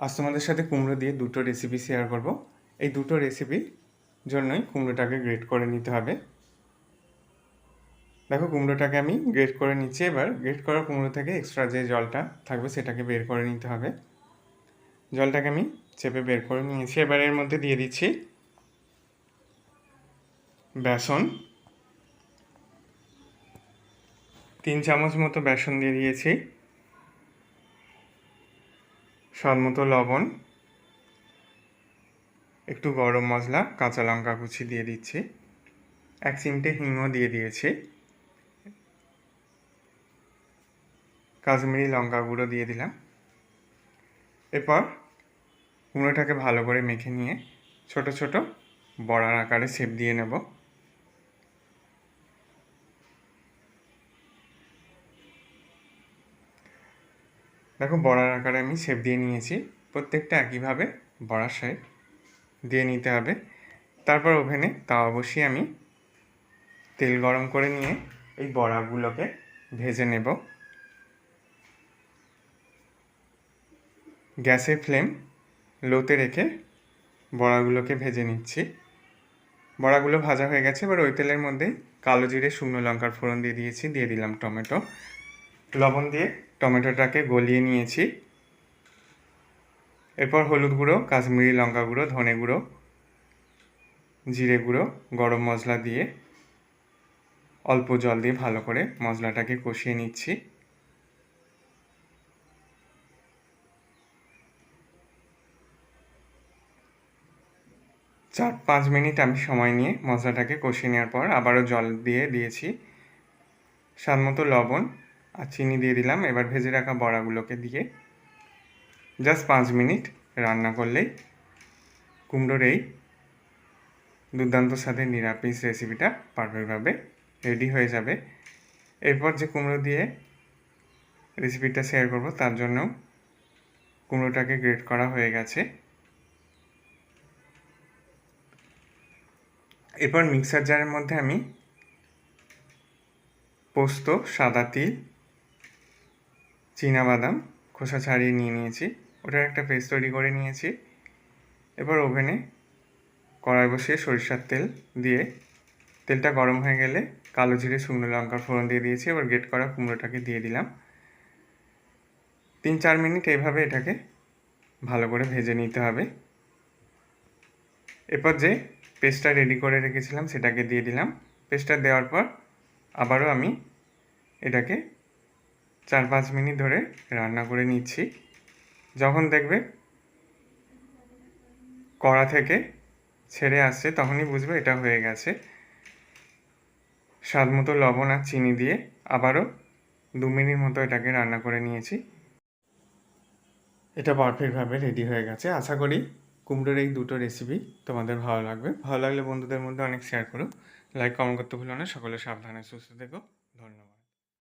আজ তোমাদের সাথে কুমড়ো দিয়ে দুটো রেসিপি শেয়ার করব। এই দুটো রেসিপির জন্যই কুমড়োটাকে গ্রেট করে নিতে হবে। দেখো, কুমড়োটাকে আমি গ্রেট করে নিচ্ছি। এবার গ্রেট করা কুমড়ো থেকে এক্সট্রা যে জলটা থাকবে, সেটাকে বের করে নিতে হবে। জলটাকে আমি চেপে বের করে নিয়েছি। এবার এর মধ্যে দিয়ে দিচ্ছি বেসন। তিন চামচ মতো বেসন দিয়ে দিয়েছি। স্বাদ মতো লবণ, একটু গরম মশলা, কাঁচা লঙ্কা কুচি দিয়ে দিচ্ছি। এক চিমটে হিংও দিয়ে দিয়েছি। কাশ্মীরি লঙ্কা গুঁড়ো দিয়ে দিলাম। এরপর কুমড়োটাকে ভালো করে মেখে নিয়ে ছোট ছোট বড়ার আকারে শেপ দিয়ে নেব। দেখো বড়ার আকারে আমি শেপ দিয়ে নিয়েছি। প্রত্যেকটা একইভাবে বড়ার শেপ দিয়ে নিতে হবে। তারপর ওভেনে তাওয়া বসিয়ে আমি তেল গরম করে নিয়ে এই বড়াগুলোকে ভেজে নেব। গ্যাসের ফ্লেম লোতে রেখে বড়াগুলোকে ভেজে নিচ্ছি। বড়াগুলো ভাজা হয়ে গেছে, এবার ওই তেলের মধ্যে কালো জিরে, শুকনো লঙ্কার ফোড়ন দিয়ে দিয়েছি, দিয়ে দিলাম টমেটো। লবণ দিয়ে টমেটোটাকে গলিয়ে নিয়েছি। এরপর হলুদ গুঁড়ো, কাশ্মীরি লঙ্কা গুঁড়ো, ধনে গুঁড়ো, জিরে গুঁড়ো, গরম মশলা দিয়ে অল্প জল দিয়ে ভালো করে মশলাটাকে কষিয়ে নিচ্ছি। চার পাঁচ মিনিট আমি সময় নিয়ে মশলাটাকে কষিয়ে নেওয়ার পর আবারও জল দিয়ে দিয়েছি। স্বাদ মতো লবণ আর চিনি দিয়ে দিলাম। এবার ভেজে রাখা বড়াগুলোকে দিয়ে জাস্ট পাঁচ মিনিট রান্না করলেই কুমড়োর এই দুর্দান্ত স্বাদের নিরামিষ রেসিপিটা পারফেক্টভাবে রেডি হয়ে যাবে। এরপর যে কুমড়ো দিয়ে রেসিপিটা শেয়ার করব, তার জন্য কুমড়োটাকে গ্রেট করা হয়ে গেছে। এরপর মিক্সার জারের মধ্যে আমি পোস্ত, সাদা তিল বাদাম, খোসা ছাড়িয়ে নিয়ে নিয়েছি। ওটার একটা পেস্ট তৈরি করে নিয়েছি। এবার ওভেনে কড়াই বসিয়ে সরিষার তেল দিয়ে, তেলটা গরম হয়ে গেলে কালো জিরে, শুকনো লঙ্কার ফোড়ন দিয়ে দিয়েছি। এবার গেট করা কুমড়োটাকে দিয়ে দিলাম। তিন চার মিনিট এইভাবে এটাকে ভালো করে ভেজে নিতে হবে। এরপর যে পেস্টটা রেডি করে রেখেছিলাম, সেটাকে দিয়ে দিলাম। পেস্টটা দেওয়ার পর আবারও আমি এটাকে চার পাঁচ মিনিট ধরে রান্না করে নিচ্ছি। যখন দেখবে কড়া থেকে ছেড়ে আসছে, তখনই বুঝবে এটা হয়ে গেছে। স্বাদ মতো লবণ আর চিনি দিয়ে আবারও দু মিনিট মতো এটাকে রান্না করে নিয়েছি। এটা পারফেক্টভাবে রেডি হয়ে গেছে। আশা করি কুমড়োর এই দুটো রেসিপি তোমাদের ভালো লাগবে। ভালো লাগলে বন্ধুদের মধ্যে অনেক শেয়ার করো। লাইক কমেন্ট করতে ভুলো না। সকলে সাবধানে সুস্থ থেকো। ধন্যবাদ।